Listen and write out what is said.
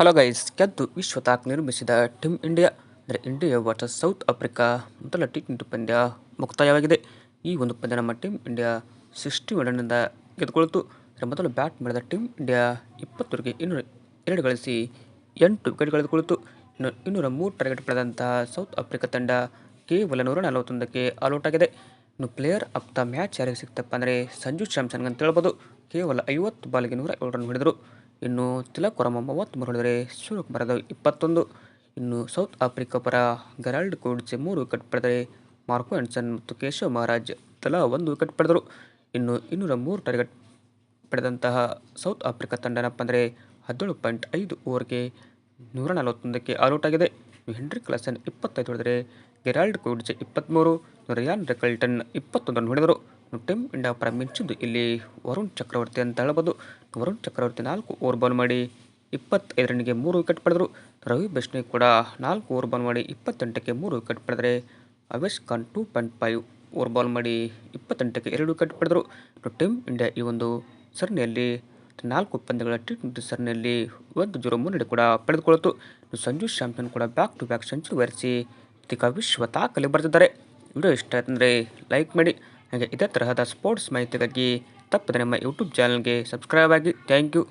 Hello guys ಗೆದ್ದು ವಿಶ್ವ ತಾಕ್ ನಿರ್ಮಿಸಿದ ಟೀಮ್ ಇಂಡಿಯಾ ಅಂದರೆ ಇಂಡಿಯಾ ವರ್ಸಸ್ ಸೌತ್ ಆಫ್ರಿಕಾ ಮೊದಲ ಟಿ ಟ್ವೆಂಟಿ ಪಂದ್ಯ ಮುಕ್ತಾಯವಾಗಿದೆ. ಈ ಒಂದು ಪಂದ್ಯ ನಮ್ಮ ಟೀಮ್ ಇಂಡಿಯಾ ಸಿಕ್ಸ್ಟಿ ಒಡನಿಂದ ಗೆದ್ದುಕೊಳ್ತು. ಅಂದರೆ ಮೊದಲು ಬ್ಯಾಟ್ ಮಾಡಿದ ಟೀಮ್ ಇಂಡಿಯಾ ಇಪ್ಪತ್ತರಿಗೆ ಇನ್ನೂರ ಎರಡು ಗಳಿಸಿ ಎಂಟು ವಿಕೆಟ್ ಕಳೆದುಕೊಳ್ತು. ಇನ್ನು ಇನ್ನೂರ ಮೂರು ಟಾರ್ಗೆಟ್ ಪಡೆದಂತಹ ಸೌತ್ ಆಫ್ರಿಕಾ ತಂಡ ಕೇವಲ ನೂರ ನಲವತ್ತೊಂದಕ್ಕೆ ಆಲ್ಔಟ್ ಆಗಿದೆ. ಇನ್ನು ಪ್ಲೇಯರ್ ಆಫ್ ದ ಮ್ಯಾಚ್ ಯಾರಿಗೆ ಸಿಕ್ತಪ್ಪ ಅಂದರೆ ಸಂಜು ಸ್ಯಾಮ್ಸನ್ ಅಂತ ಹೇಳ್ಬೋದು. ಕೇವಲ ಐವತ್ತು ಬಾಲಿಗೆ ನೂರ ಏಳು ರನ್ ಹೊಡೆದರು. ಇನ್ನು ತಿಲಕ್ ಮೂವತ್ತು ಮೂರು ಹೊಡೆದರೆ ಸೂರ್ಯಕುಮಾರ್ ಯಾದವ್ ಇಪ್ಪತ್ತೊಂದು. ಇನ್ನು ಸೌತ್ ಆಫ್ರಿಕಾ ಪರ ಗರಾಲ್ಡ್ ಕೋಡ್ಸೆ ಮೂರು ವಿಕೆಟ್ ಪಡೆದರೆ ಮಾರ್ಕೋ ಆ್ಯಂಡ್ಸನ್ ಮತ್ತು ಕೇಶವ್ ಮಹಾರಾಜ್ ತಲಾ ಒಂದು ವಿಕೆಟ್ ಪಡೆದರು. ಇನ್ನು ಇನ್ನೂರ ಮೂರು ಟಾರ್ಗೆಟ್ ಪಡೆದಂತಹ ಸೌತ್ ಆಫ್ರಿಕಾ ತಂಡನಪ್ಪ ಅಂದರೆ ಹದಿನೇಳು ಪಾಯಿಂಟ್ ಐದು ಓವರ್ಗೆ ನೂರ ನಲವತ್ತೊಂದಕ್ಕೆ ಆಲ್ಔಟ್ ಆಗಿದೆ. ಹೆನ್ರಿ ಕ್ಲಾಸನ್ ಇಪ್ಪತ್ತೈದು ಹೊಡೆದರೆ ಗೆರಾಲ್ಡ್ ಕೋಡ್ಜೆ ಇಪ್ಪತ್ತ್ಮೂರು ರಿಯಾನ್ ರೆಕಲ್ಟನ್ ಇಪ್ಪತ್ತೊಂದನ್ನು ಹೊಡೆದರು. ಟೀಮ್ ಇಂಡಿಯಾ ಪರ ಮಿಂಚಿದ್ದು ಇಲ್ಲಿ ವರುಣ್ ಚಕ್ರವರ್ತಿ ಅಂತ ಹೇಳ್ಬೋದು ವರುಣ್ ಚಕ್ರವರ್ತಿ ನಾಲ್ಕು ಓವರ್ ಬಾಲ್ ಮಾಡಿ ಇಪ್ಪತ್ತೈದು ರನ್ಗೆ ಮೂರು ವಿಕೆಟ್ ಪಡೆದರು. ರವಿ ಬಿಷ್ಣು ಕೂಡ ನಾಲ್ಕು ಓವರ್ ಬಾಲ್ ಮಾಡಿ ಇಪ್ಪತ್ತೆಂಟಕ್ಕೆ ಮೂರು ವಿಕೆಟ್ ಪಡೆದರೆ Avesh Khan two point five over ball ಮಾಡಿ ಇಪ್ಪತ್ತೆಂಟಕ್ಕೆ ಎರಡು ವಿಕೆಟ್ ಪಡೆದರು. ಟೀಮ್ ಇಂಡಿಯಾ ಈ ಒಂದು ಸರಣಿಯಲ್ಲಿ ನಾಲ್ಕು ಪಂದ್ಯಗಳ ಟಿ ಟ್ವೆಂಟಿ ಸರಣಿಯಲ್ಲಿ ಒಂದು ಜೀರೋ ಮುನ್ನಡೆ ಕೂಡ ಪಡೆದುಕೊಳ್ಳಿತು ಸಂಜು ಶಾಂಪಿಯನ್ ಕೂಡ ಬ್ಯಾಕ್ ಟು ಬ್ಯಾಕ್ ಸೆಂಚುರಿ ವರೆಸಿ ಇದೀಗ ವಿಶ್ವ ತಾಕಲಿ ಬರೆದಿದ್ದಾರೆ. ವಿಡಿಯೋ ಇಷ್ಟ ಆಯ್ತಂದರೆ ಲೈಕ್ ಮಾಡಿ. ಹಾಗೆ ಇದೇ ತರಹದ ಸ್ಪೋರ್ಟ್ಸ್ ಮಾಹಿತಿಗಾಗಿ ತಪ್ಪದೆ ನಮ್ಮ ಯೂಟ್ಯೂಬ್ ಚಾನಲ್ಗೆ ಸಬ್ಸ್ಕ್ರೈಬ್ ಆಗಿ ಥ್ಯಾಂಕ್ ಯು